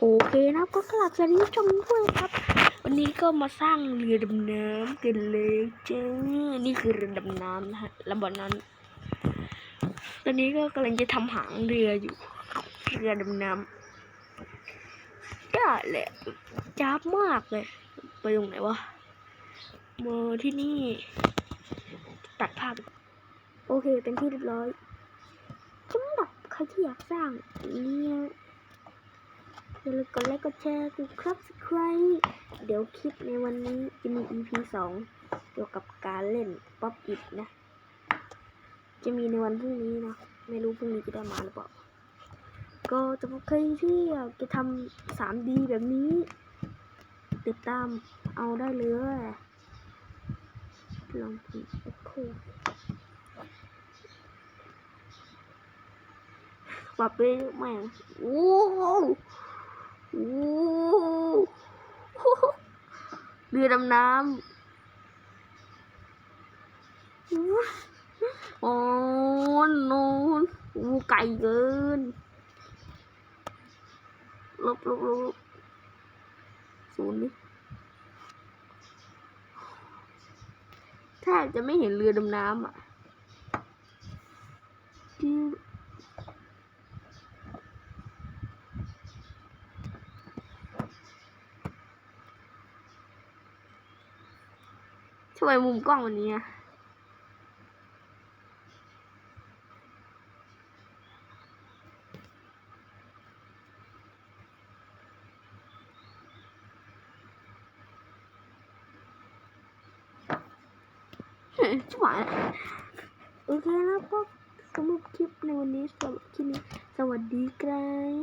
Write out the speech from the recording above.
โอเคนะครับก็กลับสวัสดีผู้ชมด้วยครับ วันนี้ก็มาสร้างเรือดำน้ำกันเลยจ้านี่คือเรือดำน้ำนะฮะลำบากนั้น ตอนนี้ก็กำลังจะทำหางเรืออยู่เรือดำน้ำก็แหละจ้าบมากเลย ไปตรงไหนวะมาที่นี่ ตัดภาพ โอเคเป็นที่เรียบร้อยสำหรับใครที่อยากสร้างเนี่ย อย่าลืมกดไลค์กดแชร์กด subscribe เดี๋ยวคลิปในวันนี้จะมี EP สองเกี่ยวกับการเล่นป๊อปอิดนะ จะมีในวันพรุ่งนี้นะ ไม่รู้พรุ่งนี้จะได้มาหรือเปล่า ก็จะบใครที่อยากจะทำ 3D แบบนี้ ติดตามเอาได้เลยลองพิมพ์ Echo ปรับไปแม่งโอ้โหโอ้โห เรือดำน้ำโอ้นโน้นโอ้ไกลเกินลบลบลบลบศูนย์นี่แทบจะไม่เห็นเรือดำน้ำอะที่ ทำไมมุมกล้องวันนี้อะชิบหายโอเคแล้วก็สำหรับคลิปในวันนี้สำหรับคลิปนี้สวัสดีครับ